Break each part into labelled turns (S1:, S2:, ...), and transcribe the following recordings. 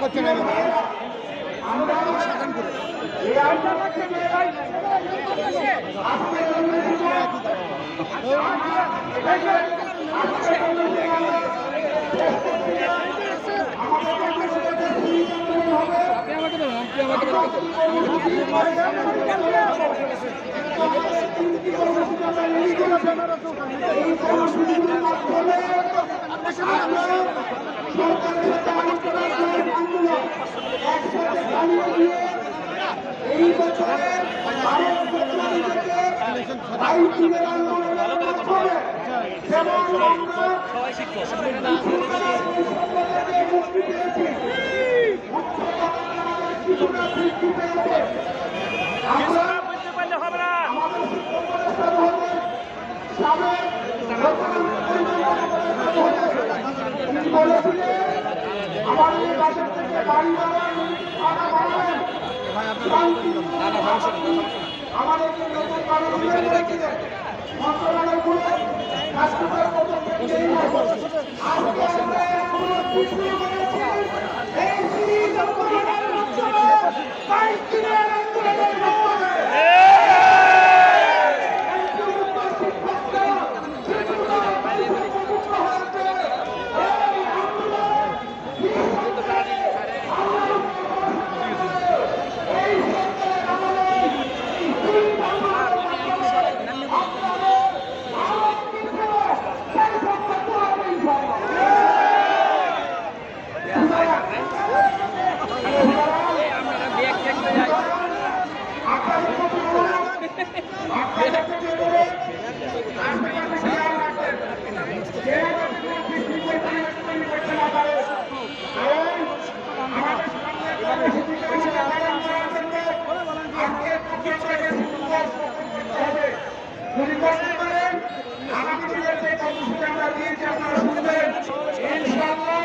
S1: করছেন
S2: এই বছরে ভারত সরকার থেকে আইপিএল আন্দোলনের যেমন আমরা মুক্তি পেয়েছি কিছুটা বৃদ্ধি পেয়েছে আমরা আমাদের শিক্ষকতা হবে সাবেক বলেছিলেন আমাদেরকে নতুন মানুষ দিয়েছিলেন মন্ত্রণালয়গুলো কাজ করার পদক্ষেপ নেই না। আজকে আমরা এখনও কিছু করেছি এই সিরিজ আন্দোলনের মাধ্যমে বাইশ দিনের আন্দোলনের মাধ্যমে মুক্তিযুদ্ধ শিক্ষকরা যেগুলো মুক্ত হয়েছে এই আন্দোলন যদি করতে পারেন আগামী দিনের যে কর্মসূচি আমরা দিয়েছি আপনারা শুনবেন ইনশাআল্লাহ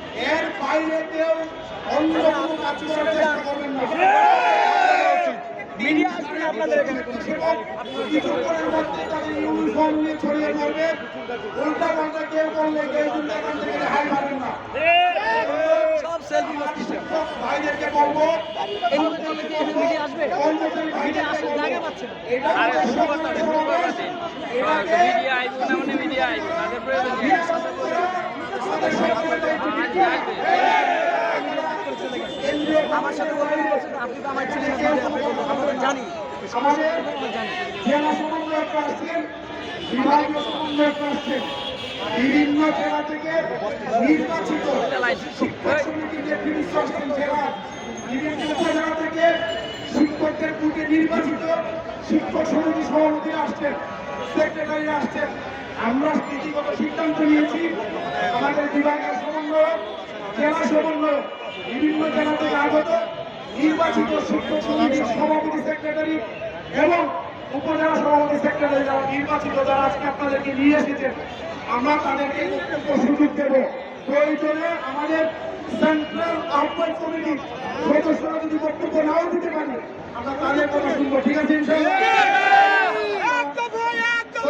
S2: এর বাইরে কেউ অন্য কোনো কাজ করার চেষ্টা করবেন না।
S3: মিডিয়া আসবে আপনাদের এখানে
S2: কিছুক্ষণের মধ্যে তাদের ইউনিফর্ম নিয়ে ছড়িয়ে পড়বে। উল্টা পাল্টা কেউ করলে না। ভাইদেরকে বলব এটা
S3: আমার সাথে আপনি আমার তো জানি।
S2: বিভিন্ন জেলা থেকে নির্বাচিত শিক্ষক সমিতির যে ফিরিস্ত জেলা বিভিন্ন উপজেলা থেকে শিক্ষকদের বুকে নির্বাচিত শিক্ষক সমিতি সভাপতি আসছেন সেক্রেটারি আসছেন আমরা নীতিগত সিদ্ধান্ত নিয়েছি, আমাদের বিভাগের সমন্বয়ক, জেলা সমন্বয়ক, বিভিন্ন জেলা থেকে আগত নির্বাচিত শিক্ষক সমিতির সভাপতি সেক্রেটারি এবং উপজেলা সভাপতি সেক্রেটারি যারা নির্বাচিত, যারা আজকে আপনাদেরকে নিয়ে এসেছেন, আমরা তাদেরকে সুযোগ দেব। প্রয়োজনে আমাদের সেন্ট্রাল আহ্বায়ক কমিটির সদস্যরা যদি বক্তব্য নাও দিতে পারি, আমরা তাদের কথা শুনব। ঠিক আছে ইনশাআল্লাহ?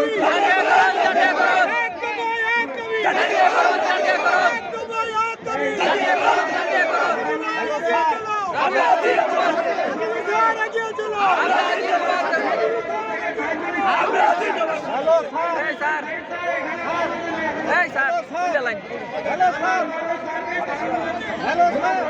S4: এই স্যার এই স্যার লাইন
S2: হ্যালো স্যার